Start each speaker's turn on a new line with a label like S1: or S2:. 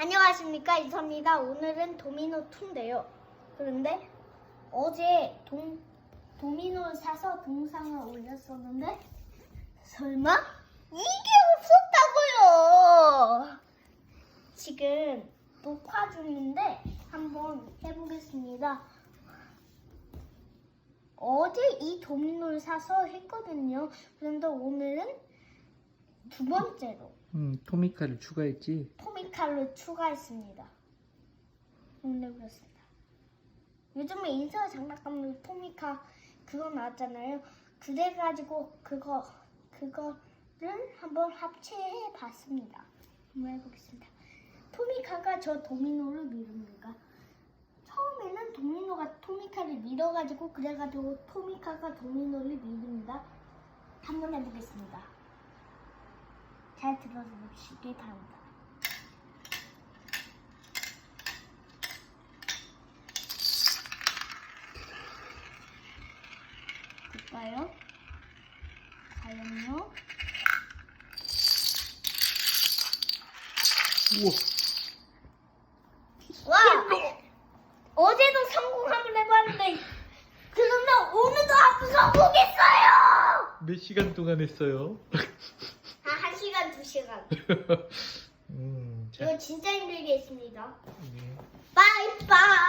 S1: 안녕하십니까 이서입니다. 오늘은 도미노 2인데요. 그런데 어제 동, 도미노를 사서 동상을 올렸었는데 설마 이게 없었다고요? 지금 녹화 중인데 한번 해보겠습니다. 어제 이 도미노를 사서 했거든요. 그런데 오늘은 두 번째로
S2: 음, 토미카를 추가했지.
S1: 토미 카를 추가했습니다. 그렇습니다. 요즘에 인사 장난감으로 토미카 그거 나왔잖아요. 그래 가지고 그거 그거를 한번 합체해 봤습니다. 한번 해보겠습니다. 토미카가 저 도미노를 미룹니다. 처음에는 도미노가 토미카를 밀어가지고 그래가지고 토미카가 도미노를 미룹니다. 한번 해보겠습니다. 잘 들어주시기 바랍니다. 볼까요? 과연요?
S2: 우와.
S1: 와! 어제도 성공 한번 해봤는데 그런데 오늘도 한번 성공했어요!
S2: 몇 시간 동안 했어요?
S1: 아, 한 시간, 두 시간.
S2: 음, 자.
S1: 이거 진짜 힘들게 했습니다.
S2: 네.
S1: 바이바이!